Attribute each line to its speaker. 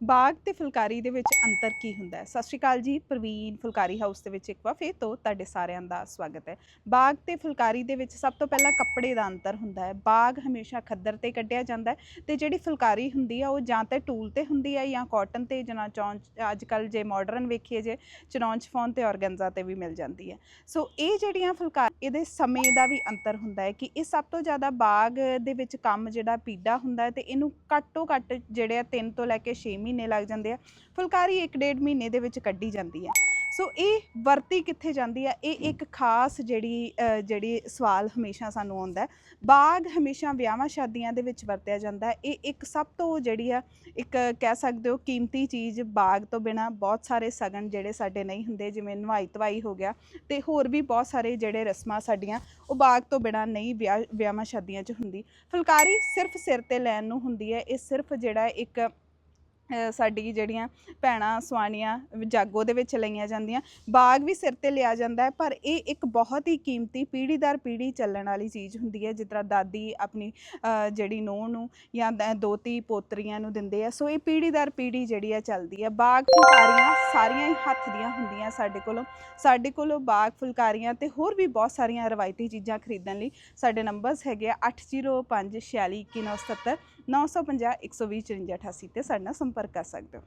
Speaker 1: ਬਾਗ ਤੇ ਫੁਲਕਾਰੀ ਦੇ ਵਿੱਚ ਅੰਤਰ ਕੀ ਹੁੰਦਾ ਹੈ? ਸਤਿ ਸ਼੍ਰੀ ਅਕਾਲ ਜੀ, ਪ੍ਰਵੀਨ ਫੁਲਕਾਰੀ ਹਾਊਸ ਦੇ ਵਿੱਚ ਇੱਕ ਵਾਰ ਫੇਰ ਤੋਂ ਤੁਹਾਡੇ ਸਾਰਿਆਂ ਦਾ ਸਵਾਗਤ ਹੈ। ਬਾਗ ਤੇ ਫੁਲਕਾਰੀ ਦੇ ਵਿੱਚ ਸਭ ਤੋਂ ਪਹਿਲਾਂ ਕੱਪੜੇ ਦਾ ਅੰਤਰ ਹੁੰਦਾ ਹੈ। ਬਾਗ ਹਮੇਸ਼ਾ ਖੱਦਰ ਤੇ ਕੱਢਿਆ ਜਾਂਦਾ ਹੈ ਤੇ ਜਿਹੜੀ ਫੁਲਕਾਰੀ ਹੁੰਦੀ ਆ, ਉਹ ਜਾਂ ਤਾਂ ਟੂਲ ਤੇ ਹੁੰਦੀ ਹੈ ਜਾਂ ਕਾਟਨ ਤੇ ਜਾਂ ਚੌਂਚ ਅੱਜ ਕੱਲ ਜੇ ਮਾਡਰਨ ਵੇਖੀਏ ਜੇ, ਚਨੌਂਚ ਫੋਨ ਤੇ ਔਰਗੈਂਜ਼ਾ ਤੇ ਵੀ ਮਿਲ ਜਾਂਦੀ ਹੈ। ਸੋ ਇਹ ਜਿਹੜੀਆਂ ਫੁਲਕਾਰੀ, ਇਹਦੇ ਸਮੇਂ ਦਾ ਵੀ ਅੰਤਰ ਹੁੰਦਾ ਹੈ ਕਿ ਇਹ ਸਭ ਤੋਂ ਜ਼ਿਆਦਾ ਬਾਗ ਦੇ ਵਿੱਚ ਕੰਮ ਜਿਹੜਾ ਪੀੜਾ ਹੁੰਦਾ ਹੈ ਤੇ ਇਹਨੂੰ ਘੱਟੋ ਘੱਟ ਜਿਹੜੇ ਆ 3 ਤੋਂ ਲੈ ਕੇ 6 ਮਹੀਨੇ ਲੱਗ ਜਾਂਦੇ ਆ, ਫੁਲਕਾਰੀ 1.5 ਮਹੀਨੇ ਦੇ ਵਿੱਚ ਕੱਢੀ ਜਾਂਦੀ ਹੈ ਸੋ ਇਹ ਵਰਤੀ ਕਿੱਥੇ ਜਾਂਦੀ ਹੈ ਇਹ ਇੱਕ ਖਾਸ ਜਿਹੜੀ ਜਿਹੜੀ ਸਵਾਲ ਹਮੇਸ਼ਾ ਸਾਨੂੰ ਆਉਂਦਾ ਹੈ। ਬਾਗ ਹਮੇਸ਼ਾ ਵਿਆਹਾਂ ਸ਼ਾਦੀਆਂ ਦੇ ਵਿੱਚ ਵਰਤਿਆ ਜਾਂਦਾ ਹੈ। ਇਹ ਇੱਕ ਸਭ ਤੋਂ ਜਿਹੜੀ ਆ, ਇੱਕ ਕਹਿ ਸਕਦੇ ਹੋ ਕੀਮਤੀ ਚੀਜ਼ ਬਾਗ ਤੋਂ ਬਿਨਾ ਬਹੁਤ ਸਾਰੇ ਸਗਨ ਜਿਹੜੇ ਸਾਡੇ ਨਹੀਂ ਹੁੰਦੇ, ਜਿਵੇਂ ਨਵਾਈ ਧਵਾਈ ਹੋ ਗਿਆ ਤੇ ਹੋਰ ਵੀ ਬਹੁਤ ਸਾਰੇ ਜਿਹੜੇ ਰਸਮਾਂ ਸਾਡੀਆਂ, ਉਹ ਬਾਗ ਤੋਂ ਬਿਨਾ ਨਹੀਂ ਵਿਆਹ ਵਿਆਹਾਂ ਸ਼ਾਦੀਆਂ 'ਚ ਹੁੰਦੀ। ਫੁਲਕਾਰੀ ਸਿਰਫ ਸਿਰ ਤੇ ਲੈਣ ਨੂੰ ਹੁੰਦੀ ਹੈ। ਇਹ ਸਿਰਫ ਜਿਹੜਾ ਇੱਕ ਸਾਡੀ ਜਿਹੜੀਆਂ ਭੈਣਾਂ, ਸਵਾਣੀਆਂ ਜਾਗੋ ਦੇ ਵਿੱਚ ਲਈਆਂ ਜਾਂਦੀਆਂ। ਬਾਗ ਵੀ ਸਿਰ ਤੇ ਲਿਆ ਜਾਂਦਾ ਹੈ, ਪਰ ਇਹ ਇੱਕ ਬਹੁਤ ਹੀ ਕੀਮਤੀ ਪੀੜ੍ਹੀ ਦਰ ਪੀੜ੍ਹੀ ਚੱਲਣ ਵਾਲੀ ਚੀਜ਼ ਹੁੰਦੀ ਹੈ, ਜਿਸ ਤਰ੍ਹਾਂ ਦਾਦੀ ਆਪਣੀ ਜਿਹੜੀ ਨੂੰਹ ਨੂੰ ਜਾਂ ਦ- ਦੋਤੀ ਪੋਤਰੀਆਂ ਨੂੰ ਦਿੰਦੇ ਆ। ਸੋ ਇਹ ਪੀੜ੍ਹੀ ਦਰ ਪੀੜ੍ਹੀ ਜਿਹੜੀ ਆ ਚੱਲਦੀ ਹੈ ਬਾਗ ਫੁਲਕਾਰੀਆਂ ਸਾਰੀਆਂ ਹੀ ਹੱਥ ਦੀਆਂ ਹੁੰਦੀਆਂ ਸਾਡੇ ਕੋਲੋਂ। ਸਾਡੇ ਕੋਲੋਂ ਬਾਗ ਫੁਲਕਾਰੀਆਂ ਤੇ ਹੋਰ ਵੀ ਬਹੁਤ ਸਾਰੀਆਂ ਰਵਾਇਤੀ ਚੀਜ਼ਾਂ ਖਰੀਦਣ ਲਈ ਸਾਡੇ ਨੰਬਰਸ ਹੈਗੇ ਆ 805 46 950 120 54 88 ਤੇ ਸਾਡੇ ਨਾਲ ਸੰਪਰਕ ਕਰ ਸਕਦੇ ਹੋ।